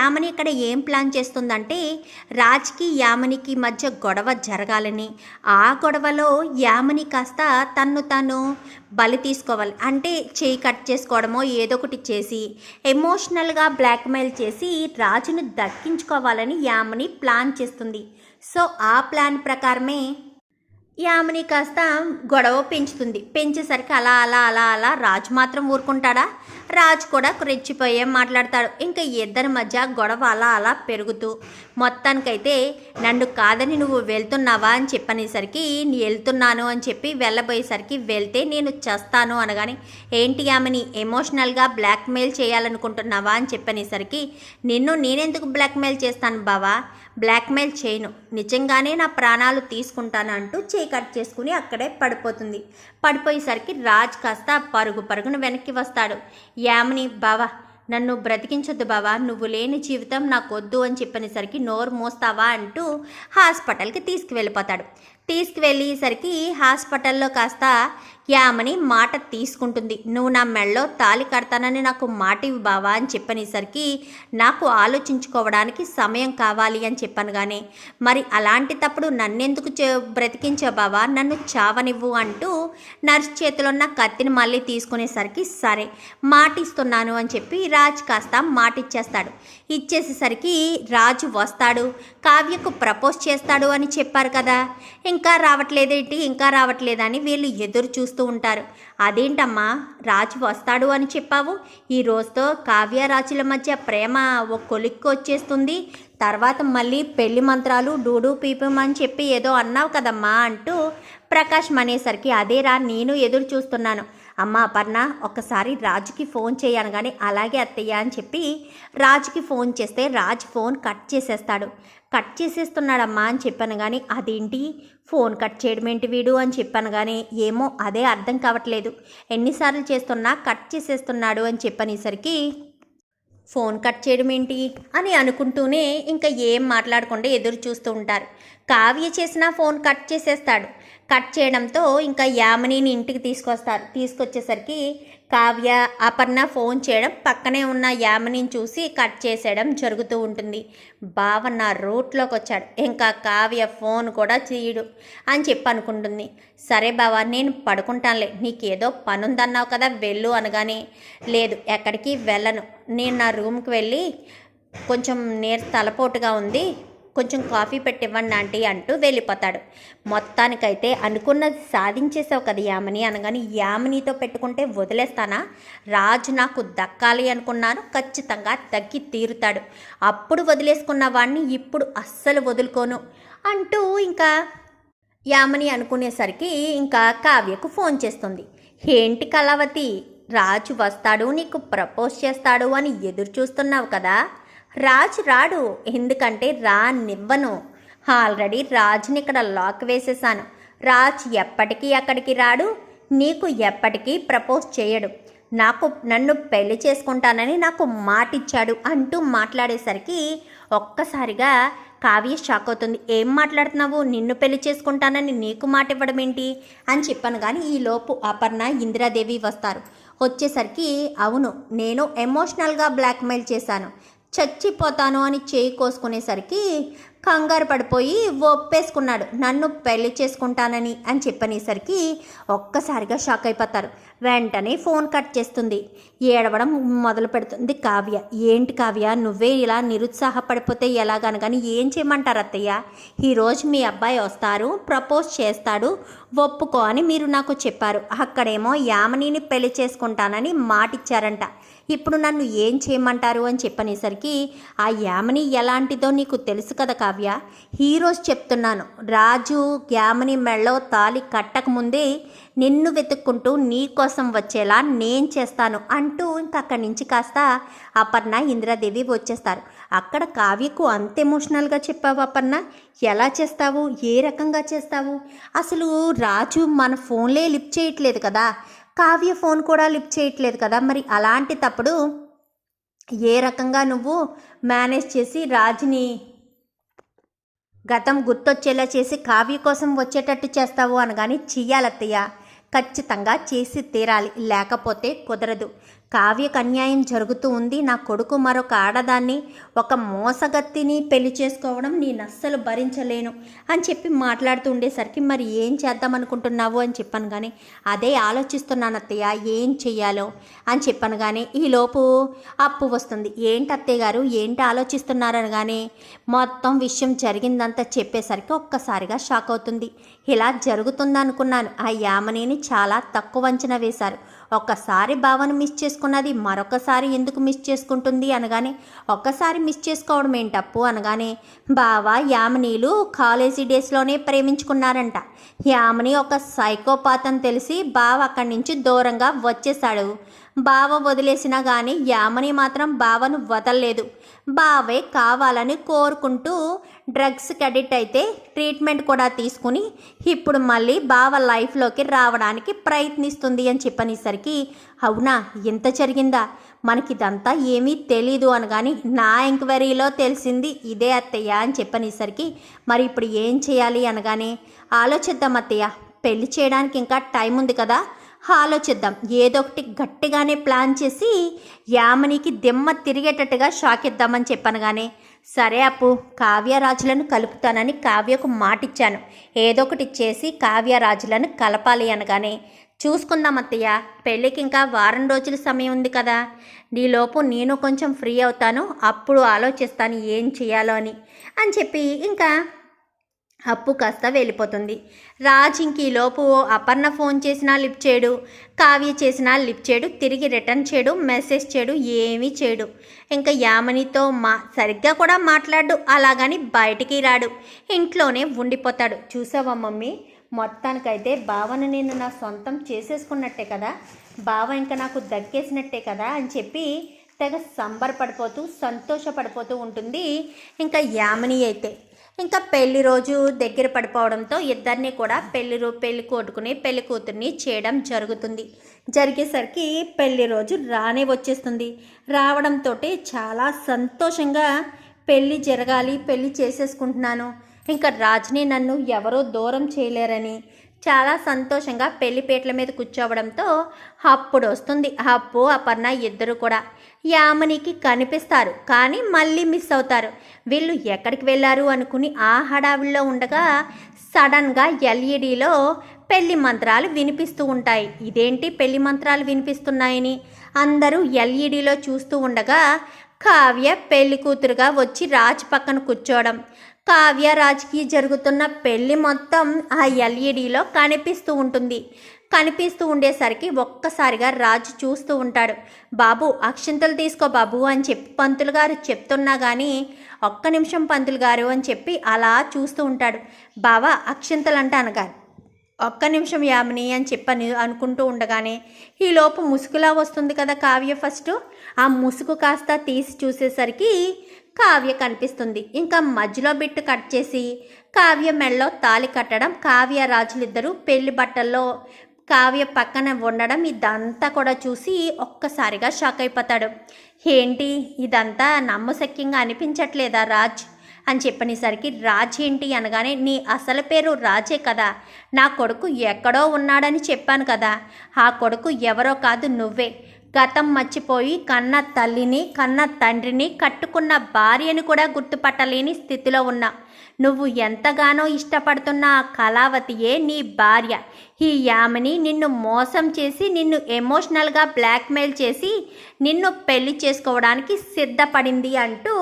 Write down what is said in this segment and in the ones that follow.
యామని ఇక్కడ ఏం ప్లాన్ చేస్తుందంటే రాజ్కి యామనికి మధ్య గొడవ జరగాలని. ఆ గొడవలో యామని కాస్త తన్ను తను బలి తీసుకోవాలి. అంటే చేయి కట్ చేసుకోవడమో ఏదో ఒకటి చేసి ఎమోషనల్గా బ్లాక్మెయిల్ చేసి రాజును దక్కించుకోవాలని యామని ప్లాన్ చేస్తుంది. సో ఆ ప్లాన్ ప్రకారమే యామిని కాస్త గొడవ పెంచుతుంది. పెంచేసరికి అలా అలా అలా అలా రాజు మాత్రం ఊరుకుంటాడా? రాజు కూడా రెచ్చిపోయే మాట్లాడతాడు. ఇంకా ఇద్దరి మధ్య గొడవ అలా అలా పెరుగుతూ మొత్తానికైతే నన్ను కాదని నువ్వు వెళ్తున్నావా అని చెప్పనేసరికి వెళ్తున్నాను అని చెప్పి వెళ్ళబోయేసరికి వెళ్తే నేను చేస్తాను అనగానే ఏంటి ఆమెని ఎమోషనల్గా బ్లాక్మెయిల్ చేయాలనుకుంటున్నావా అని చెప్పనేసరికి నిన్ను నేనెందుకు బ్లాక్మెయిల్ చేస్తాను బావా? బ్లాక్మెయిల్ చేయను. నిజంగానే నా ప్రాణాలు తీసుకుంటాను అంటూ చేయి కట్ చేసుకుని అక్కడే పడిపోతుంది. పడిపోయేసరికి రాజ్ కాస్త పరుగు పరుగున వెనక్కి వస్తాడు. యామిని బావా నన్ను బ్రతికించొద్దు బావా. నువ్వు లేని జీవితం నాకు వద్దు అని చెప్పనేసరికి నోరు మోస్తావా అంటూ హాస్పిటల్కి తీసుకువెళ్ళిపోతాడు. తీసుకువెళ్ళేసరికి హాస్పిటల్లో కాస్త యామని మాట తీసుకుంటుంది. నువ్వు నా మెళ్ళో తాలి కడతానని నాకు మాట ఇవి బావా అని చెప్పనేసరికి నాకు ఆలోచించుకోవడానికి సమయం కావాలి అని చెప్పాను కానీ మరి అలాంటి తప్పుడు నన్నెందుకు చే బ్రతికించావు బావా? నన్ను చావనివ్వు అంటూ నర్స్ చేతిలో ఉన్న కత్తిని మళ్ళీ తీసుకునేసరికి సరే మాట ఇస్తున్నాను అని చెప్పి రాజ్ కాస్త మాట ఇచ్చేస్తాడు ఇచ్చేసేసరికి రాజు వస్తాడు. కావ్యకు ప్రపోజ్ చేస్తాడు అని చెప్పారు కదా. ఇంకా రావట్లేదేంటి? ఇంకా రావట్లేదని వీళ్ళు ఎదురు చూస్తూ ఉంటారు. అదేంటమ్మా రాజు వస్తాడు అని చెప్పావు? ఈ రోజుతో కావ్య రాజుల మధ్య ప్రేమ ఓ కొలిక్కి వచ్చేస్తుంది. తర్వాత మళ్ళీ పెళ్ళి మంత్రాలు డూడు పీపం అని చెప్పి ఏదో అన్నావు కదమ్మా అంటూ ప్రకాష్ అనేసరికి అదేరా నేను ఎదురు చూస్తున్నాను. అమ్మ అపర్ణ ఒక్కసారి రాజుకి ఫోన్ చేయను కానీ అలాగే అత్తయ్య అని చెప్పి రాజుకి ఫోన్ చేస్తే రాజు ఫోన్ కట్ చేసేస్తాడు. కట్ చేసేస్తున్నాడమ్మా అని చెప్పాను కానీ అదేంటి? ఫోన్ కట్ చేయడం ఏంటి వీడు అని చెప్పాను కానీ ఏమో అదే అర్థం కావట్లేదు. ఎన్నిసార్లు చేస్తున్నా కట్ చేసేస్తున్నాడు అని చెప్పనేసరికి ఫోన్ కట్ చేయడం ఏంటి? అని అనుకుంటూనే ఇంకా ఏం మాట్లాడకుండా ఎదురు చూస్తూ ఉంటారు. కావ్య చేసినా ఫోన్ కట్ చేసేస్తాడు. కట్ చేయడంతో ఇంకా యామినీని ఇంటికి తీసుకొస్తారు తీసుకొచ్చేసరికి కావ్య అపర్ణ ఫోన్ చేయడం పక్కనే ఉన్న యామినిని చూసి కట్ చేసేయడం జరుగుతూ ఉంటుంది. భావన నా రూట్లోకి వచ్చాడు ఇంకా కావ్య ఫోన్ కూడా చేయడు అని చెప్పి అనుకుంటుంది సరే బావా నేను పడుకుంటానులే. నీకేదో పనుందన్నావు కదా వెళ్ళు అనగానే. లేదు ఎక్కడికి వెళ్ళను. నేను నా రూమ్కి వెళ్ళి కొంచెం నేర్ తలపోటుగా ఉంది. కొంచెం కాఫీ పెట్టివ్వండి ఆంటీ అంటూ వెళ్ళిపోతాడు. మొత్తానికైతే అనుకున్నది సాధించేసావు కదా యామిని అనగాని యామినితో పెట్టుకుంటే వదిలేస్తానా? రాజు నాకు దక్కాలి అనుకున్నాను ఖచ్చితంగా దక్కి తీరుతాడు. అప్పుడు వదిలేసుకున్న వాడిని ఇప్పుడు అస్సలు వదులుకోను అంటూ ఇంకా యామని అనుకునేసరికి ఇంకా కావ్యకు ఫోన్ చేస్తుంది. ఏంటి కళావతి? రాజు వస్తాడు నీకు ప్రపోజ్ చేస్తాడు అని ఎదురు చూస్తున్నావు కదా? రాజ్ రాడు ఎందుకంటే రానివ్వను ఆల్రెడీ రాజుని ఇక్కడ లాక్ వేసేసాను రాజ్ ఎప్పటికీ అక్కడికి రాడు నీకు ఎప్పటికీ ప్రపోజ్ చేయడు. నాకు నన్ను పెళ్ళి చేసుకుంటానని నాకు మాటిచ్చాడు అంటూ మాట్లాడేసరికి ఒక్కసారిగా కావ్య షాక్ అవుతుంది. ఏం మాట్లాడుతున్నావు? నిన్ను పెళ్ళి చేసుకుంటానని నీకు మాట ఇవ్వడం ఏంటి? అని చెప్పాను కానీ ఈ లోపు అపర్ణ ఇందిరాదేవి వస్తారు. వచ్చేసరికి అవును నేను ఎమోషనల్గా బ్లాక్మెయిల్ చేశాను. చచ్చిపోతాను అని చేయి కోసుకునేసరికి కంగారు పడిపోయి ఒప్పేసుకున్నాడు. నన్ను పెళ్ళి చేసుకుంటానని అని చెప్పనేసరికి ఒక్కసారిగా షాక్ అయిపోతారు. వెంటనే ఫోన్ కట్ చేస్తుంది. ఏడవడం మొదలు పెడుతుంది కావ్య. ఏంటి కావ్య నువ్వే ఇలా నిరుత్సాహపడిపోతే ఎలాగనగాని ఏం చేయమంటారు అత్తయ్య? ఈరోజు మీ అబ్బాయి వస్తారు ప్రపోజ్ చేస్తాడు ఒప్పుకో అని మీరు నాకు చెప్పారు. అక్కడేమో యామనిని పెళ్ళి చేసుకుంటానని మాటిచ్చారంట. ఇప్పుడు నన్ను ఏం చేయమంటారు అని చెప్పనేసరికి ఆ యామని ఎలాంటిదో నీకు తెలుసు కదా కావ్య హీరోస్ చెప్తున్నాను. రాజు గ్యామని మెళ్ళో తాలి కట్టకముందే నిన్ను వెతుక్కుంటూ నీ కోసం వచ్చేలా నేను చేస్తాను అంటూ ఇంక అక్కడి నుంచి కాస్త అపర్ణ ఇందిరాదేవి వచ్చేస్తారు. అక్కడ కావ్యకు అంత ఎమోషనల్గా చెప్పావు అపర్ణ. ఎలా చేస్తావు? ఏ రకంగా చేస్తావు? అసలు రాజు మన ఫోన్లే లిఫ్ట్ చేయట్లేదు కదా. కావ్య ఫోన్ కూడా లిఫ్ట్ చేయట్లేదు కదా. మరి అలాంటి తప్పుడు ఏ రకంగా నువ్వు మేనేజ్ చేసి రాజుని గతం గుర్తొచ్చేలా చేసి కావ్య కోసం వచ్చేటట్టు చేస్తావు అనగాని చెయ్యాలత్తయ్య. ఖచ్చితంగా చేసి తీరాలి. లేకపోతే కుదరదు. కావ్యకు అన్యాయం జరుగుతూ ఉంది. నా కొడుకు మరొక ఆడదాన్ని ఒక మోసగత్తిని పెళ్ళి చేసుకోవడం నేను అస్సలు భరించలేను అని చెప్పి మాట్లాడుతూ ఉండేసరికి మరి ఏం చేద్దాం అనుకుంటున్నావు? అని చెప్పాను కానీ అదే ఆలోచిస్తున్నాను అత్తయ్య ఏం చెయ్యాలో? అని చెప్పాను కానీ ఈలోపు అప్పు వస్తుంది. ఏంటి అత్తయ్య గారు ఏంటి ఆలోచిస్తున్నారని కానీ మొత్తం విషయం జరిగిందంతా చెప్పేసరికి ఒక్కసారిగా షాక్ అవుతుంది. ఇలా జరుగుతుందనుకున్నాను. ఆ యామనిని చాలా తక్కువ అంచనా వేశారు. ఒక్కసారి భావన మిస్ చేసుకున్నది మరొకసారి ఎందుకు మిస్ చేసుకుంటుంది అనగానే ఒక్కసారి మిస్ చేసుకోవడం ఏంటప్పు అనగానే బావ యామినీలు కాలేజీ డేస్లోనే ప్రేమించుకున్నారంట. యామిని ఒక సైకోపాత్ అని తెలిసి బావ అక్కడి నుంచి దూరంగా వచ్చేశాడు. బావ వదిలేసినా కానీ యామని మాత్రం బావను వదలలేదు. బావే కావాలని కోరుకుంటూ డ్రగ్స్కి అడిక్ట్ అయితే ట్రీట్మెంట్ కూడా తీసుకుని ఇప్పుడు మళ్ళీ బావ లైఫ్లోకి రావడానికి ప్రయత్నిస్తుంది అని చెప్పనేసరికి అవునా ఇంత జరిగిందా? మనకి ఇదంతా ఏమీ తెలీదు అనగాని నా ఎంక్వైరీలో తెలిసింది ఇదే అత్తయ్య అని చెప్పనేసరికి మరి ఇప్పుడు ఏం చేయాలి అనగానే ఆలోచిద్దాం అత్తయ్య పెళ్ళి చేయడానికి ఇంకా టైం ఉంది కదా ఆలోచిద్దాం. ఏదో ఒకటి గట్టిగానే ప్లాన్ చేసి యామనికి దిమ్మ తిరిగేటట్టుగా షాక్ ఇద్దామని చెప్పాను కానీ సరే అప్పు కావ్యరాజులను కలుపుతానని కావ్యకు మాటిచ్చాను. ఏదో ఒకటి చేసి కావ్యరాజులను కలపాలి అనగానే చూసుకుందాం అత్తయ్య పెళ్ళికి ఇంకా వారం రోజుల సమయం ఉంది కదా. నీలోపు నేను కొంచెం ఫ్రీ అవుతాను అప్పుడు ఆలోచిస్తాను ఏం చేయాలో అని. అని చెప్పి ఇంకా అప్పు కాస్త వెళ్ళిపోతుంది. రాజ్ లోపు అపర్ణ ఫోన్ చేసినా లిఫ్ట్ చేయడు. కావ్య చేసినా లిఫ్ట్ చేయడు. తిరిగి రిటర్న్ చేయడు. మెసేజ్ చేయడు. ఏమీ చేయడు. ఇంకా యామనితో మా సరిగ్గా కూడా మాట్లాడు. అలాగని బయటికి రాడు. ఇంట్లోనే ఉండిపోతాడు. చూసావా మమ్మీ? మొత్తానికైతే భావన నేను నా సొంతం చేసేసుకున్నట్టే కదా? బావ ఇంకా నాకు దక్కేసినట్టే కదా అని చెప్పి తెగ సంబరపడిపోతూ సంతోషపడిపోతూ ఉంటుంది. ఇంకా యామిని అయితే ఇంకా పెళ్ళి రోజు దగ్గర పడిపోవడంతో ఇద్దరిని కూడా పెళ్ళి రో పెళ్ళి కొట్టుకుని పెళ్ళి కూతుర్ని చేయడం జరుగుతుంది. జరిగేసరికి పెళ్ళి రోజు రానే వచ్చేస్తుంది. రావడంతో చాలా సంతోషంగా పెళ్ళి జరగాలి పెళ్ళి చేసేసుకుంటున్నాను. ఇంకా రాజుని నన్ను ఎవరో దూరం చేయలేరని చాలా సంతోషంగా పెళ్ళిపేటల మీద కూర్చోవడంతో అప్పుడు వస్తుంది అప్పు అపర్ణ ఇద్దరు కూడా. యామనికి కనిపిస్తారు కానీ మళ్ళీ మిస్ అవుతారు. వీళ్ళు ఎక్కడికి వెళ్ళారు అనుకుని ఆ హడావిల్లో ఉండగా సడన్గా ఎల్ఈడిలో పెళ్ళి మంత్రాలు వినిపిస్తూ ఉంటాయి. ఇదేంటి పెళ్ళి మంత్రాలు వినిపిస్తున్నాయని? అందరూ ఎల్ఈడిలో చూస్తూ ఉండగా కావ్య పెళ్ళి కూతురుగా వచ్చి రాజ్ పక్కన కూర్చోవడం. కావ్య రాజ్కి జరుగుతున్న పెళ్ళి మొత్తం ఆ ఎల్ఈడిలో కనిపిస్తూ ఉంటుంది. కనిపిస్తూ ఉండేసరికి ఒక్కసారిగా రాజు చూస్తూ ఉంటాడు. బాబు అక్షింతలు తీసుకో బాబు అని చెప్పి పంతులు గారు చెప్తున్నా కానీ ఒక్క నిమిషం పంతులు గారు అని చెప్పి అలా చూస్తూ ఉంటాడు. బావా అక్షింతలు అంటే అనగా ఒక్క నిమిషం యామిని అని చెప్పని అనుకుంటూ ఉండగానే ఈలోపు ముసుగులా వస్తుంది కదా కావ్య ఫస్ట్. ఆ ముసుగు కాస్త తీసి చూసేసరికి కావ్య కనిపిస్తుంది. ఇంకా మధ్యలో బిట్టు కట్ చేసి కావ్య మెళ్ళలో తాలి కట్టడం కావ్య రాజులిద్దరూ పెళ్ళి బట్టల్లో కావ్య పక్కన ఉండడం ఇదంతా కూడా చూసి ఒక్కసారిగా షాక్ అయిపోతాడు. ఏంటి? ఇదంతా నమ్మశక్యంగా అనిపించట్లేదా రాజ్ అని చెప్పనేసరికి రాజ్ ఏంటి అనగానే నీ అసలు పేరు రాజే కదా. నా కొడుకు ఎక్కడో ఉన్నాడని చెప్పాను కదా. ఆ కొడుకు ఎవరో కాదు నువ్వే. గతం మర్చిపోయి కన్న తల్లిని కన్న తండ్రిని కట్టుకున్న భార్యను కూడా గుర్తుపట్టలేని స్థితిలో ఉన్నా. నువ్వు ఎంతగానో ఇష్టపడుతున్న ఆ కళావతియే నీ భార్య. ఈ యామిని నిన్ను మోసం చేసి నిన్ను ఎమోషనల్గా బ్లాక్మెయిల్ చేసి నిన్ను పెళ్ళి చేసుకోవడానికి సిద్ధపడింది అంటూ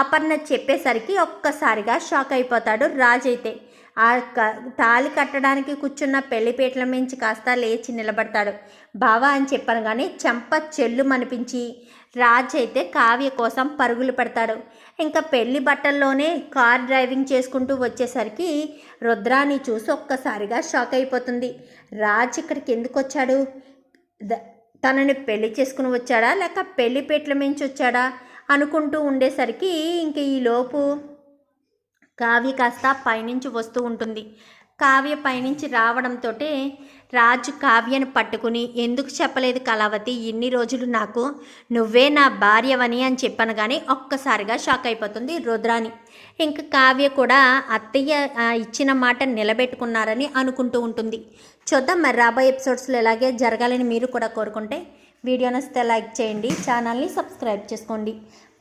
అపర్ణ చెప్పేసరికి ఒక్కసారిగా షాక్ అయిపోతాడు రాజైతే. ఆ క తాళి కట్టడానికి కూర్చున్న పెళ్ళిపేటల మించి కాస్త లేచి నిలబడతాడు. బావా అని చెప్పాను కానీ చెంప చెల్లు మనిపించి రాజ్ అయితే కావ్య కోసం పరుగులు పెడతాడు. ఇంకా పెళ్ళి బట్టల్లోనే కార్ డ్రైవింగ్ చేసుకుంటూ వచ్చేసరికి రుద్రాని చూసి ఒక్కసారిగా షాక్ అయిపోతుంది. రాజ్ ఇక్కడికి ఎందుకు వచ్చాడు తనని పెళ్ళి చేసుకుని వచ్చాడా? లేక పెళ్ళిపేటల మించి వచ్చాడా? అనుకుంటూ ఉండేసరికి ఇంక ఈలోపు కావ్య కాస్త పైనుంచి వస్తూ ఉంటుంది. కావ్య పైనుంచి రావడంతో రాజు కావ్యను పట్టుకుని ఎందుకు చెప్పలేదు కళావతి? ఇన్ని రోజులు నాకు నువ్వే నా భార్యవని అని చెప్పాను కానీ ఒక్కసారిగా షాక్ అయిపోతుంది రుద్రాని ఇంకా కావ్య కూడా అత్తయ్య ఇచ్చిన మాట నిలబెట్టుకున్నారని అనుకుంటూ ఉంటుంది. చూద్దాం మరి రాబోయే ఎపిసోడ్స్లో ఎలాగే జరగాలని మీరు కూడా కోరుకుంటే వీడియో నచ్చితే లైక్ చేయండి ఛానల్ని సబ్స్క్రైబ్ చేసుకోండి.